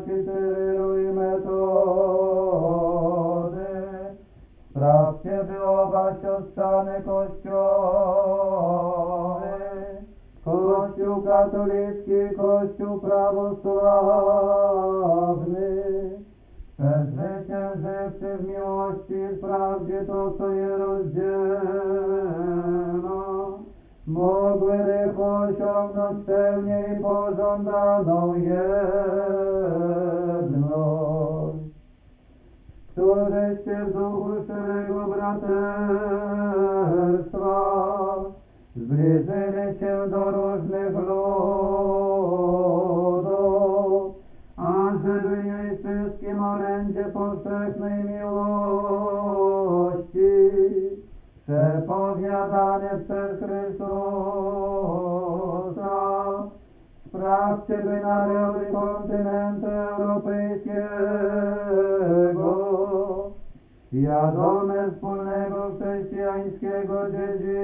ci darujmy trudy. Sprawdźcie, by oba siostrzane kościoły, Kościół katolicki, Kościół prawosławny, przezwyciężywszy w miłości i prawdzie to, co je rozdziela, mogły osiągnąć pełnię i pożądaną jest. Któreście w duchu szczerego braterstwa. Zbliżyli się do różnych ludów, ażeby jej wszystkim orędzie powszechnej miłości przepowiadane przez Chrystusa Sprawdźcie, by narody kontynentu świadome wspólnego chrześcijańskiego dziedzictwa,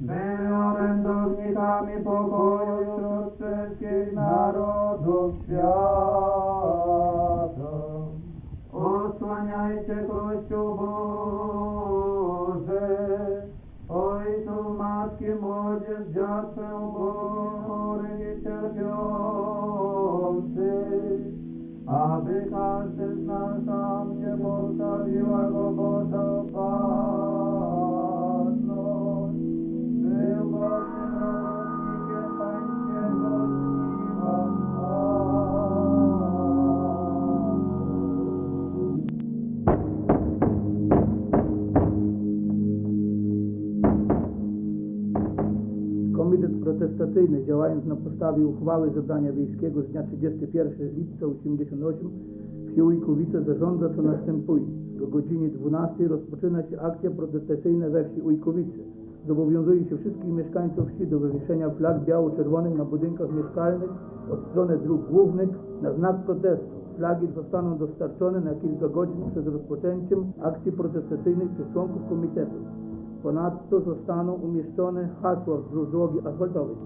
byli orędownikami pokoju wśród wszystkich narodów świata. Osłaniajcie Kościół Boży, Ojców, matki, młodzież, dziatwę, chorych i cierpiących, Abhika Krishna protestacyjny działając na podstawie uchwały zebrania wiejskiego z dnia 31 lipca 88 w Ujkowice zarządza co następuje. Do godziny 12 rozpoczyna się akcja protestacyjna we wsi Ujkowice. Zobowiązuje się wszystkich mieszkańców wsi do wywieszenia flag biało-czerwonych na budynkach mieszkalnych od strony dróg głównych na znak protestu. Flagi zostaną dostarczone na kilka godzin przed rozpoczęciem akcji protestacyjnej przez członków komitetu. Ponadto zostaną umieszczone hasła wzdłuż drogi asfaltowej.